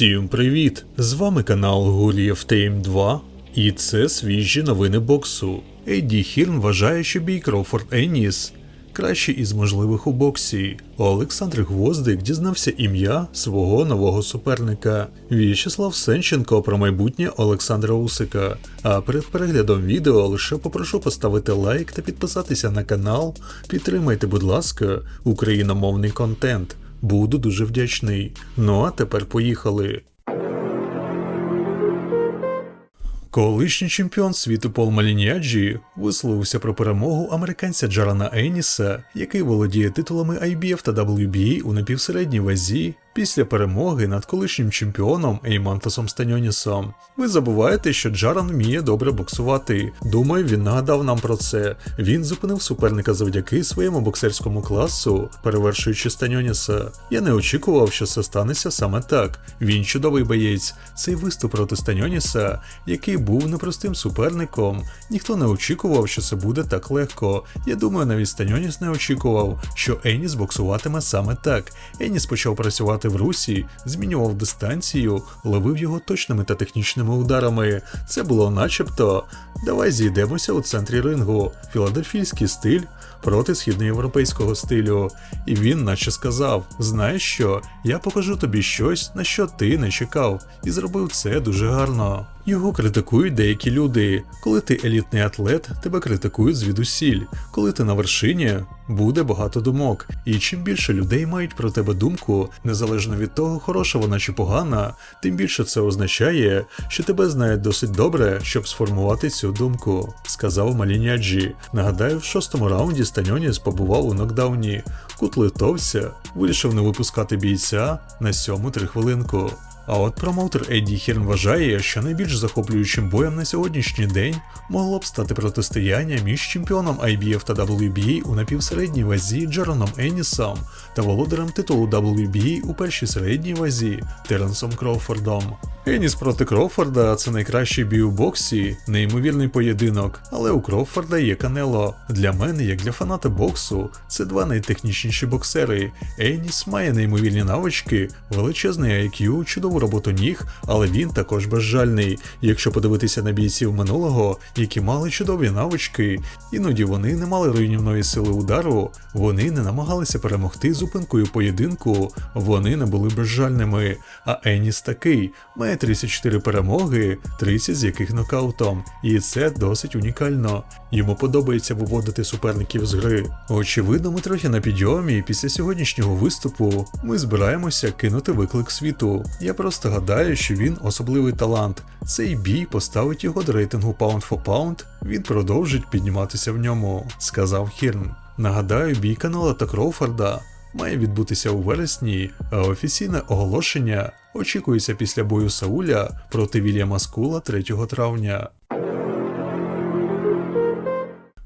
Всім привіт! З вами канал Гур'єв Тейм 2, і це свіжі новини боксу. Едді Хірн вважає, що бій Кроуфорд Еніс кращий із можливих у боксі. Олександр Гвоздик дізнався ім'я свого нового суперника В'ячеслав Сенченко про майбутнє Олександра Усика. А перед переглядом відео лише попрошу поставити лайк та підписатися на канал. Підтримайте, будь ласка, україномовний контент. Буду дуже вдячний. Ну а тепер поїхали. Колишній чемпіон світу Пол Малініаджі висловився про перемогу американця Джарана Еніса, який володіє титулами IBF та WBA у напівсередній вазі після перемоги над колишнім чемпіоном Еймантосом Станьонісом. Ви забуваєте, що Джаран вміє добре боксувати. Думаю, він нагадав нам про це. Він зупинив суперника завдяки своєму боксерському класу, перевершуючи Станьоніса. Я не очікував, що це станеться саме так. Він чудовий боєць. Цей виступ проти Станьоніса, який був непростим суперником. Ніхто не очікував, що це буде так легко. Я думаю, навіть Станьоніс не очікував, що Еніс боксуватиме саме так. Еніс почав працювати в русі, змінював дистанцію, ловив його точними та технічними ударами. Це було начебто. Давай зійдемося у центрі рингу. Філадельфійський стиль проти східноєвропейського стилю. І він наче сказав: Знаєш що, я покажу тобі щось, на що ти не чекав, і зробив це дуже гарно. Його критикують деякі люди. Коли ти елітний атлет, тебе критикують звідусіль. Коли ти на вершині, буде багато думок. І чим більше людей мають про тебе думку, незалежно від того, хороша вона чи погана, тим більше це означає, що тебе знають досить добре, щоб сформувати цю думку, сказав Маліняджі. Нагадаю, в шостому раунді Станьоніс побував у нокдауні. Кут литовця вирішив не випускати бійця на сьому три хвилинку. А от промоутер Едді Хірн вважає, що найбільш захоплюючим боєм на сьогоднішній день могло б стати протистояння між чемпіоном IBF та WBA у напівсередній вазі Джероном Енісом та володарем титулу WBA у першій середній вазі Теренсом Кроуфордом. Еніс проти Кроуфорда це найкращий бій у боксі, неймовірний поєдинок, але у Кроуфорда є Канело. Для мене, як для фаната боксу, це два найтехнічніші боксери. Еніс має неймовірні навички, величезний IQ, чудову роботу ніг, але він також безжальний. Якщо подивитися на бійців минулого, які мали чудові навички, іноді вони не мали руйнівної сили удару, вони не намагалися перемогти зупинкою поєдинку, вони не були безжальними. А Еніс такий має 34 перемоги, 30 з яких нокаутом, і це досить унікально. Йому подобається виводити суперників з гри. Очевидно, ми трохи на підйомі, і після сьогоднішнього виступу ми збираємося кинути виклик світу. Я просто гадаю, що він особливий талант. Цей бій поставить його до рейтингу Pound for Pound, він продовжить підніматися в ньому, сказав Хірн. Нагадаю, бій Канала та Кроуфорда має відбутися у вересні, а офіційне оголошення очікується після бою Сауля проти Вільяма Скула 3 травня.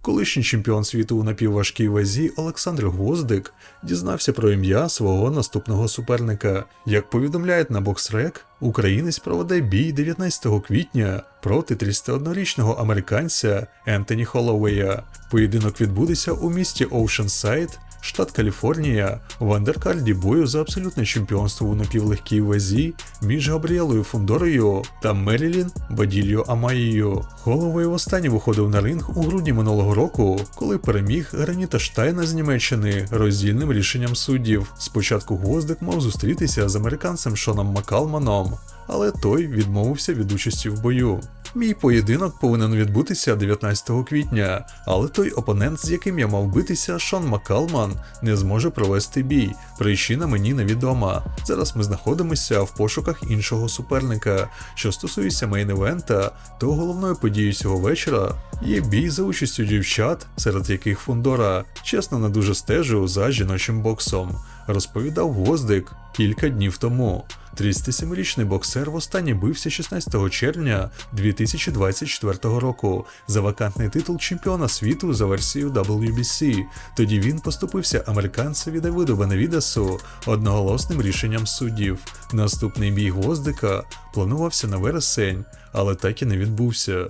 Колишній чемпіон світу у напівважкій вазі Олександр Гвоздик дізнався про ім'я свого наступного суперника. Як повідомляють на Боксрек, українець проведе бій 19 квітня проти 31-річного американця Ентоні Холлоуея. Поєдинок відбудеться у місті Оушенсайд штат Каліфорнія, в андеркарді бою за абсолютне чемпіонство у напівлегкій вазі між Габріелою Фундорою та Мерілін Бадільо Амаєю. Холовей востаннє виходив на ринг у грудні минулого року, коли переміг Граніта Штайна з Німеччини роздільним рішенням суддів. Спочатку Гвоздик мав зустрітися з американцем Шоном Макалманом, але той відмовився від участі в бою. Мій поєдинок повинен відбутися 19 квітня, але той опонент, з яким я мав битися, Шон Макалман, не зможе провести бій. Причина мені невідома. Зараз ми знаходимося в пошуках іншого суперника. Що стосується мейн-івента, то головною подією цього вечора є бій за участю дівчат, серед яких Фундора. Чесно, не дуже стежу за жіночим боксом. Розповідав Гвоздик кілька днів тому. 37-річний боксер востаннє бився 16 червня 2024 року за вакантний титул чемпіона світу за версією WBC. Тоді він поступився американцеві Давиду Беневідесу одноголосним рішенням суддів. Наступний бій гвоздика планувався на вересень, але так і не відбувся.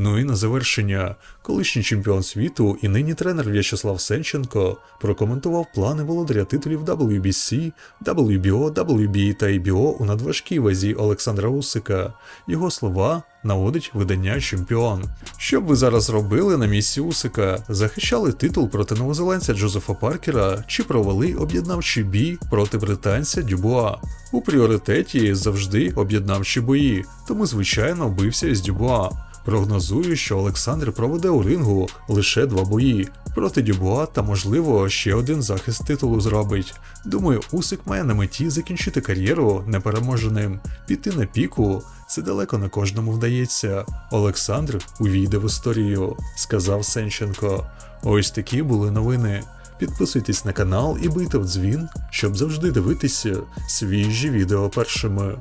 Ну і на завершення, колишній чемпіон світу і нині тренер В'ячеслав Сенченко прокоментував плани володаря титулів WBC, WBO, WBA та IBO у надважкій вазі Олександра Усика. Його слова наводить видання чемпіон. Що б ви зараз робили на місці Усика? Захищали титул проти новозеландця Джозефа Паркера чи провели об'єднавчий бій проти британця Дюбуа? У пріоритеті завжди об'єднавчі бої, тому звичайно бився із Дюбуа. Прогнозую, що Олександр проведе у рингу лише два бої проти Дюбуа та, можливо, ще один захист титулу зробить. Думаю, Усик має на меті закінчити кар'єру непереможеним, піти на піку. Це далеко не кожному вдається. Олександр увійде в історію, сказав Сенченко. Ось такі були новини. Підписуйтесь на канал і бийте в дзвін, щоб завжди дивитися свіжі відео першими.